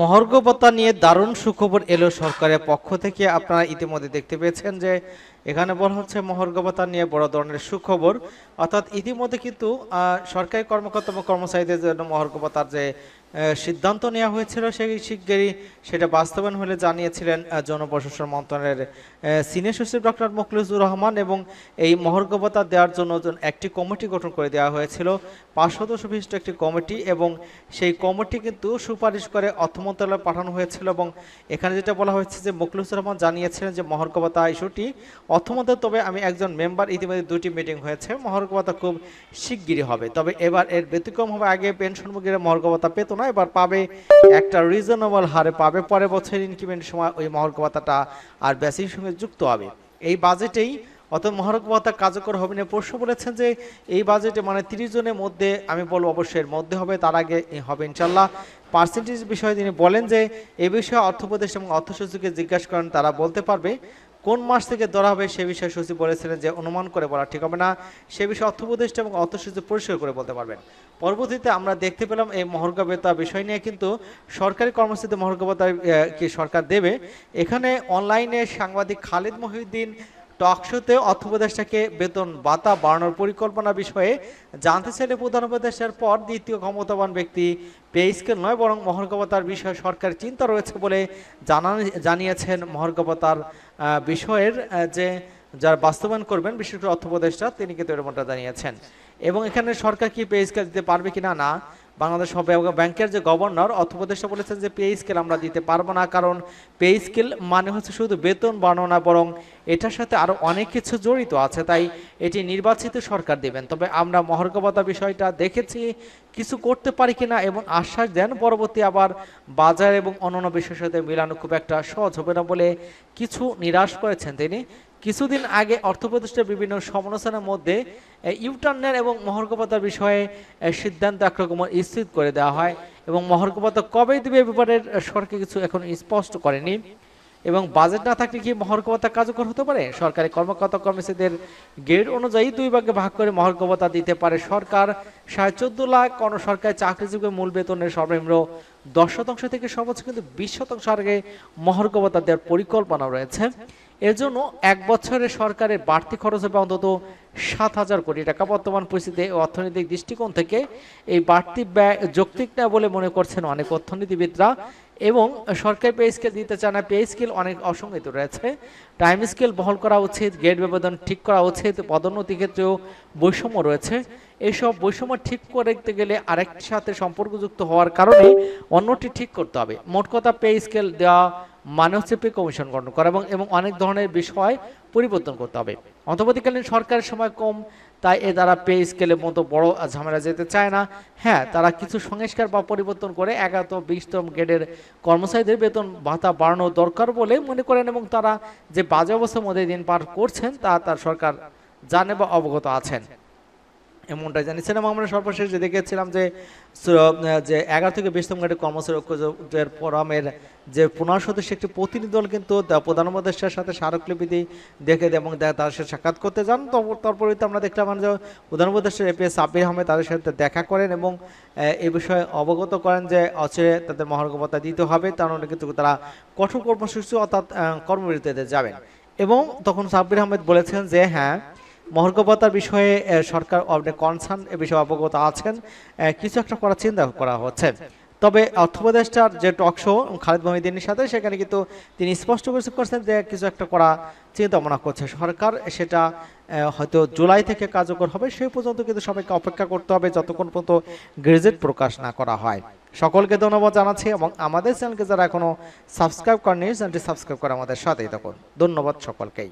মহর্গবতা নিয়ে দারুণ সুখবর এলো সরকারের পক্ষ থেকে। আপনারা ইতিমধ্যে দেখতে পেয়েছেন যে, এখানে বলা হচ্ছে মহর্গবতা নিয়ে বড় ধরনের সুখবর। অর্থাৎ ইতিমধ্যে কিন্তু সরকারি কর্মকর্তা কর্মচারীদের জন্য মহর্গবতার যে সিদ্ধান্ত নেওয়া হয়েছিল সেই শিগগিরই। সেটা বাস্তবায়ন হলে জানিয়েছিলেন জনপ্রশাসন মন্ত্রণালয়ের সিনিয়র সচিব ডক্টর মখলিসুর রহমান এবং এই মহর্গবতা দেওয়ার জন্য একটি কমিটি গঠন করে দেওয়া হয়েছিল। পাঁচ সদস্য বিশিষ্ট একটি কমিটি এবং সেই কমিটি কিন্তু সুপারিশ করে অর্থ মন্ত্রণালয়ে পাঠানো হয়েছিল এবং এখানে যেটা বলা হয়েছে যে মখলিসুর রহমান জানিয়েছিলেন যে মহর্গবতা ইস্যুটি অর্থ মন্ত্রণালয়, তবে আমি একজন মেম্বার, ইতিমধ্যে দুটি মিটিং হয়েছে, মহর্গবতা খুব শিগগিরই হবে। তবে এবার এর ব্যতিক্রম হবে, আগে পেনশনভোগীরা মহর্গবতা পেত না এবার পাবে। একটা রিজনেবল হারে পাবে। পরের বছর ইনক্রিমেন্ট সময় ওই মহর্গবতাটা আর বেসিক সঙ্গে যুক্ত হবে। এই বাজেটেই অত মহারক ভাতা কার্যকর হবে না। প্রশ্ন বলেছেন যে এই বাজেটে মানে তিরিশ জনের মধ্যে, আমি বলব অবশ্যই এর মধ্যে হবে, তার আগে হবে ইনশাল্লাহ পার্সেন্টেজ বিষয়ে তিনি বলেন যে, এ বিষয়ে অর্থ উপদেষ্টা এবং অর্থ সচিবকে জিজ্ঞাসা করেন, তারা বলতে পারবে কোন মাস থেকে ধরা হবে সে বিষয়ে সচিব বলেছিলেন যে অনুমান করে বলা ঠিক হবে না। সে বিষয়ে অর্থ উপদেষ্টা এবং অর্থ সচিব পরিষ্কার করে বলতে পারবেন। পরবর্তীতে আমরা দেখতে পেলাম এই মহর্গবেতা বিষয় নিয়ে কিন্তু সরকারি কর্মসূচিতে মহর্গবতা কি সরকার দেবে। এখানে অনলাইনে সাংবাদিক খালিদ মহিউদ্দিন টকশোতে অর্থ উপদেষ্টাকে বেতন ভাতা বাড়ানোর পরিকল্পনা বিষয়ে জানতে চাইলে প্রধান উপদেষ্টার পর দ্বিতীয় ক্ষমতাবান ব্যক্তি পে স্কেল নয়, বরং মহর্গবতার বিষয়ে সরকার চিন্তা রয়েছে বলে জানান, জানিয়েছেন মহর্গবতার বিষয়ের যে যার বাস্তবায়ন করবেন, বিশেষ করে অর্থ উপদেষ্টা তিনি কিন্তু এরকমটা জানিয়েছেন। এবং এখানে সরকার কি পে স্কেল দিতে পারবে কি না। না বাংলাদেশ ব্যাংকের যে গভর্নর অর্থ উপদেষ্টা বলেছেন যে পে স্কেল আমরা দিতে পারব না, কারণ পে স্কেল মানে হচ্ছে শুধু বেতন বাড়ানো না, বরং এটার সাথে আরও অনেক কিছু জড়িত আছে, তাই এটি নির্বাচিত সরকার দেবেন। তবে আমরা মহর্গবতা বিষয়টা দেখেছি, কিছু করতে পারি কিনা এবং আশ্বাস দেন, পরবর্তী আবার বাজার এবং অন্যান্য বিষয়ের সাথে মিলানো খুব একটা সহজ হবে না বলে কিছু নিরাশ করেছেন তিনি। কিছুদিন আগে অর্থ প্রতিষ্ঠার বিভিন্ন সমালোচনার মধ্যে ইউটার্নের এবং মহর্গবতার বিষয়ে সিদ্ধান্ত একরকম স্থির করে দেওয়া হয় এবং মহর্গবতা কবে দিবে এ ব্যাপারে সরকার কিছু এখন স্পষ্ট করেনি। এবং বাজেট না থাকলে কি মহর্গবতা কার্যকর হতে পারে? সরকারি কর্মকর্তা কর্মচারীদের গ্রেড অনুযায়ী দুই ভাগে ভাগ করে মহর্গবতা দিতে পারে সরকার। সাড়ে চোদ্দ লাখ কোন সরকারি চাকরিজীবী মূল বেতনের সর্বনিম্ন দশ শতাংশ থেকে সর্বোচ্চ কিন্তু বিশ শতাংশ আগে মহর্গবতা দেওয়ার পরিকল্পনা রয়েছে। এর জন্য এক বছরে সরকারের বাড়তি খরচ হবে অন্তত সাত হাজার কোটি টাকা বর্তমান পরিস্থিতি অর্থনৈতিক দৃষ্টিকোণ থেকে এই বাড়তি ব্যয় যৌক্তিক না বলে মনে করছেন অনেক অর্থনীতিবিদরা এবং সরকারি পে স্কেল দিতে চায় না পে স্কেল অনেক অসঙ্গিত রয়েছে। টাইম স্কেল বহল করা উচিত গ্রেড ব্যবধান ঠিক করা উচিত, পদোন্নতি ক্ষেত্রেও বৈষম্য রয়েছে। এইসব বৈষম্য ঠিক করতে গেলে আরেকটির সাথে সম্পর্কযুক্ত হওয়ার কারণে অন্যটি ঠিক করতে হবে। মোট কথা পে স্কেল দেওয়া মানে হচ্ছে পে কমিশন গঠন করা এবং এবং অনেক ধরনের বিষয় পরিবর্তন করতে হবে। অন্তর্বর্তীকালীন সরকারের সময় কম, তাই এ দ্বারা পে স্কেলের মতো বড় ঝামেলা যেতে চায় না। হ্যাঁ তারা কিছু সংস্কার বা পরিবর্তন করে এগারোতম বিশতম গ্রেডের কর্মচারীদের বেতন ভাতা বাড়ানো দরকার বলে মনে করেন এবং তারা যে বাজে অবস্থার মধ্যে দিন পার করছেন তা তার সরকার জানে বা অবগত আছেন। এমনটাই জানি। এবং আমরা সর্বশেষ যে দেখেছিলাম যে যে এগারো থেকে বিশতম কর্মচারী ঐক্যজোটের ফোরামের যে পনেরো সদস্য একটি প্রতিনিধি দল কিন্তু প্রধান সাথে স্মারকলিপি দেখে এবং তার সাথে সাক্ষাৎ করতে যান। তো- তারপরে আমরা দেখলাম যে প্রধান উপদেষ্টা A P S Sabbir Ahmed তাদের সাথে দেখা করেন এবং, এ বিষয়ে অবগত করেন যে অচে তাদের মহার্গবতা দিতে হবে, তার মানে কিন্তু তারা কঠোর কর্মসূচি অর্থাৎ কর্মবিরতিতে যাবেন। এবং তখন সাব্বির আহমেদ বলেছেন যে হ্যাঁ মহর্গবতার বিষয়ে সরকার কনসার্ন এ বিষয়ে অবগত আছেন। কিছু একটা করার চিন্তা করা হচ্ছে। তবে অর্থ উপদেষ্টার যে টক শো খালেদ মহিদিনের সাথে, সেখানে কিন্তু তিনি স্পষ্ট করে করছেন যে কিছু একটা করা চিন্তা ভাবনা করছে সরকার। সেটা হয়তো জুলাই থেকে কার্যকর হবে, সেই পর্যন্ত কিন্তু সবাইকে অপেক্ষা করতে হবে যতক্ষণ পর্যন্ত গেজেট প্রকাশ না করা হয়। সকলকে ধন্যবাদ জানাচ্ছি এবং আমাদের চ্যানেলকে যারা এখনও সাবস্ক্রাইব করেনি চ্যানেলটি সাবস্ক্রাইব করে আমাদের সাথেই থাকুন। ধন্যবাদ সকলকেই।